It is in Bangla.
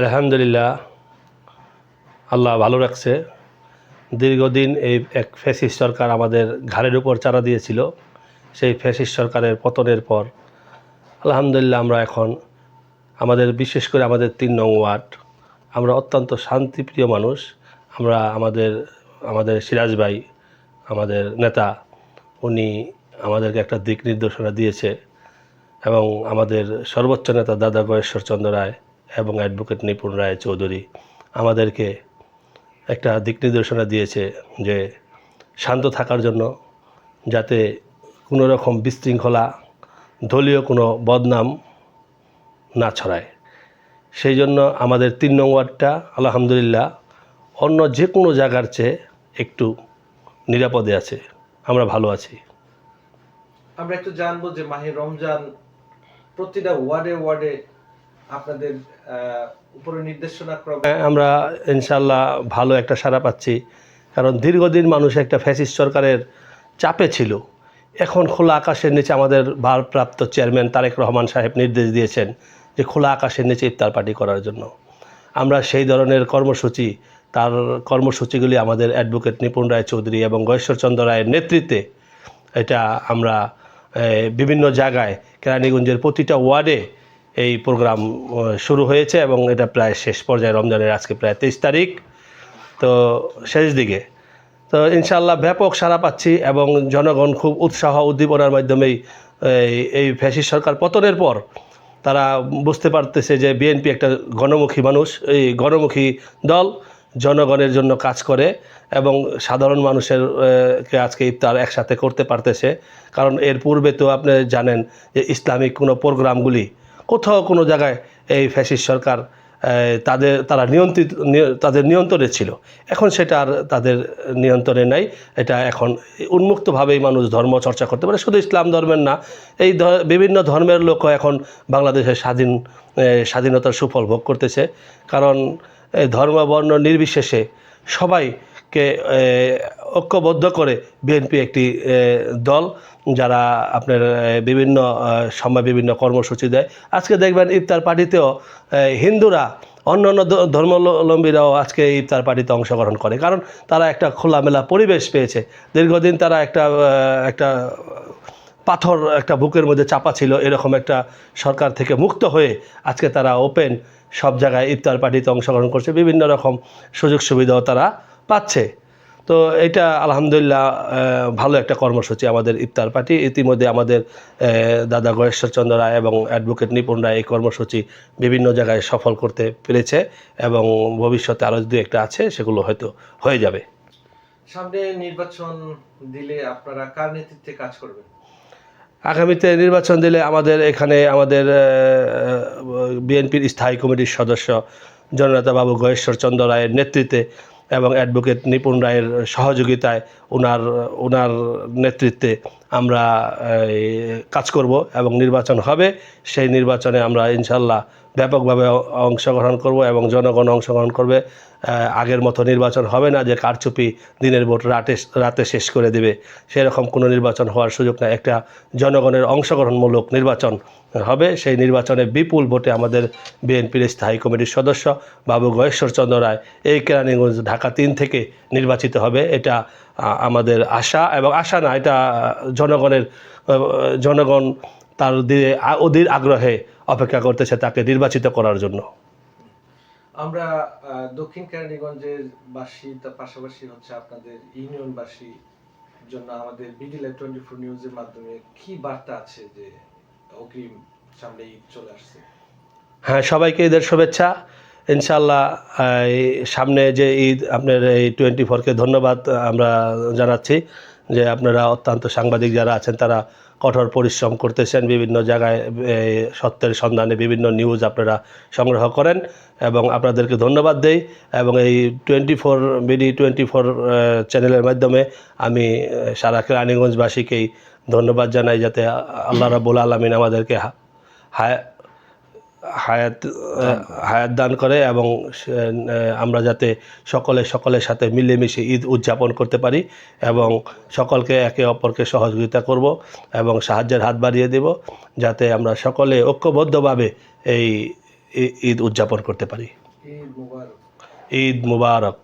আলহামদুলিল্লাহ, আল্লাহ ভালো রাখছে। দীর্ঘদিন এই এক ফ্যাসিস্ট সরকার আমাদের ঘাড়ের উপর চারা দিয়েছিল। সেই ফ্যাসিস্ট সরকারের পতনের পর, আলহামদুলিল্লাহ আমরা এখন আমাদের বিশেষ করে আমাদের তিন নং ওয়ার্ড, আমরা অত্যন্ত শান্তিপ্রিয় মানুষ। আমরা আমাদের আমাদের সিরাজ ভাই, আমাদের নেতা, উনি আমাদেরকে একটা দিক নির্দেশনা দিয়েছে এবং আমাদের সর্বোচ্চ নেতা দাদা গয়েশ্বরচন্দ্র রায় এবং অ্যাডভোকেট নিপুণ রায় চৌধুরী আমাদেরকে একটা দিক নির্দেশনা দিয়েছে যে শান্ত থাকার জন্য যাতে কোনো রকম বিশৃঙ্খলা, দলীয় কোনো বদনাম না ছড়ায়। সেই জন্য আমাদের তিন নং ওয়ার্ডটা আলহামদুলিল্লাহ অন্য যে কোনো জায়গার চেয়ে একটু নিরাপদে আছে। আমরা ভালো আছি। আমরা একটু জানব যে মাহে রমজান প্রতিটা ওয়ার্ডে ওয়ার্ডে আপনাদের উপরে নির্দেশনা ক্রমে আমরা ইনশাল্লাহ ভালো একটা সাড়া পাচ্ছি। কারণ দীর্ঘদিন মানুষ একটা ফ্যাসিস্ট সরকারের চাপে ছিল। এখন খোলা আকাশের নিচে আমাদের ভারপ্রাপ্ত চেয়ারম্যান তারেক রহমান সাহেব নির্দেশ দিয়েছেন যে খোলা আকাশের নিচে ইফতার পার্টি করার জন্য। আমরা সেই ধরনের কর্মসূচি, তার কর্মসূচিগুলি আমাদের অ্যাডভোকেট নিপুণ রায় চৌধুরী এবং গয়েশ্বরচন্দ্র রায়ের নেতৃত্বে এটা আমরা বিভিন্ন জায়গায় কেরানীগঞ্জের প্রতিটা ওয়ার্ডে এই প্রোগ্রাম শুরু হয়েছে এবং এটা প্রায় শেষ পর্যায়ে, রমজানের আজকে প্রায় তেইশ তারিখ। তো শেষ দিকে। তো ইনশাল্লাহ ব্যাপক সাড়া পাচ্ছি এবং জনগণ খুব উৎসাহ উদ্দীপনার মাধ্যমেই এই ফ্যাসিস্ট সরকার পতনের পর তারা বুঝতে পারতেছে যে বিএনপি একটা গণমুখী মানুষ, এই গণমুখী দল জনগণের জন্য কাজ করে এবং সাধারণ মানুষের কে আজকে ইফতার একসাথে করতে পারতেছে। কারণ এর পূর্বে তো আপনি জানেন যে ইসলামিক কোনো প্রোগ্রামগুলি কোথাও কোনো জায়গায় এই ফ্যাসিস্ট সরকার তাদের, তারা নিয়ন্ত্রিত তাদের নিয়ন্ত্রণে ছিল। এখন সেটা আর তাদের নিয়ন্ত্রণে নাই। এটা এখন উন্মুক্তভাবেই মানুষ ধর্ম চর্চা করতে পারে। শুধু ইসলাম ধর্মের না, এই বিভিন্ন ধর্মের লোকও এখন বাংলাদেশের স্বাধীন স্বাধীনতার সুফল ভোগ করতেছে। কারণ ধর্ম, বর্ণ নির্বিশেষে সবাইকে ঐক্যবদ্ধ করে বিএনপি একটি দল, যারা আপনার বিভিন্ন সময় বিভিন্ন কর্মসূচি দেয়। আজকে দেখবেন ইফতার পার্টিতেও হিন্দুরা অন্য অন্য ধর্মাবলম্বীরাও আজকে ইফতার পার্টিতে অংশগ্রহণ করে। কারণ তারা একটা খোলামেলা পরিবেশ পেয়েছে। দীর্ঘদিন তারা একটা একটা পাথর, একটা বুকের মধ্যে চাপা ছিল। এরকম একটা সরকার থেকে মুক্ত হয়ে আজকে তারা ওপেন সব জায়গায় ইফতার পার্টিতে অংশগ্রহণ করছে। বিভিন্ন রকম সুযোগ সুবিধাও তারা পাচ্ছে। তো এটা আলহামদুলিল্লাহ ভালো একটা কর্মসূচি আমাদের ইফতার পার্টি। ইতিমধ্যে আমাদের দাদা গয়েশ্বরচন্দ্র রায় এবং অ্যাডভোকেট নিপুণ রায় এই কর্মসূচি বিভিন্ন জায়গায় সফল করতে পেরেছে এবং ভবিষ্যতে আরও দু একটা আছে সেগুলো হয়তো হয়ে যাবে। সামনে নির্বাচন দিলে আপনারা কার নেতৃত্বে কাজ করবেন? আগামীতে নির্বাচন দিলে আমাদের এখানে আমাদের বিএনপির স্থায়ী কমিটির সদস্য জননেতা বাবু গয়েশ্বরচন্দ্র রায়ের নেতৃত্বে এবং অ্যাডভোকেট নিপুণ রায়ের সহযোগিতায় ওনার ওনার নেতৃত্বে আমরা কাজ করব এবং নির্বাচন হবে। সেই নির্বাচনে আমরা ইনশাল্লাহ ব্যাপকভাবে অংশগ্রহণ করব এবং জনগণ অংশগ্রহণ করবে। আগের মতো নির্বাচন হবে না যে কারচুপি দিনের ভোট রাতে রাতে শেষ করে দেবে। সেরকম কোনো নির্বাচন হওয়ার সুযোগ না একটা জনগণের অংশগ্রহণমূলক নির্বাচন হবে। সেই নির্বাচনে বিপুল ভোটে আমাদের বিএনপির স্থায়ী কমিটির সদস্য বাবু গয়েশ্বরচন্দ্র রায় এই কেরানীগঞ্জ ঢাকা তিন থেকে নির্বাচিত হবে। এটা আমাদের আশা এবং আশা না, এটা জনগণের জনগণ তার দিয়ে অধীর আগ্রহে অপেক্ষা করতেছে তাকে নির্বাচিত করার জন্য। আমরা দক্ষিণ কেরানীগঞ্জের বাসী, তার পাশাপাশি হচ্ছে আপনাদের ইউনিয়নবাসী জন্য আমাদের বিডি লাইভ টোয়েন্টি ফোর নিউজের মাধ্যমে কি বার্তা আছে যে হ্যাঁ সবাইকে ঈদের শুভেচ্ছা। ইনশাল্লাহ সামনে যে ঈদ, আপনার এই টোয়েন্টি ফোরকে ধন্যবাদ আমরা জানাচ্ছি যে আপনারা অত্যন্ত সাংবাদিক যারা আছেন, তারা কঠোর পরিশ্রম করতেছেন, বিভিন্ন জায়গায় সত্যের সন্ধানে বিভিন্ন নিউজ আপনারা সংগ্রহ করেন এবং আপনাদেরকে ধন্যবাদ দেই এবং এই twenty four BD twenty four চ্যানেলের মাধ্যমে আমি সারা কেরানীগঞ্জবাসীকেই ধন্যবাদ জানাই যাতে আল্লাহ রাবুল আলমিন আমাদেরকে হায়াত হায়াত দান করে এবং আমরা যাতে সকলে সকলের সাথে মিলেমিশে ঈদ উদযাপন করতে পারি এবং সকলকে একে অপরকে সহযোগিতা করব এবং সাহায্যের হাত বাড়িয়ে দেব যাতে আমরা সকলে ঐক্যবদ্ধভাবে এই ঈদ উদযাপন করতে পারি। ঈদ মুবারক। ঈদ মুবারক।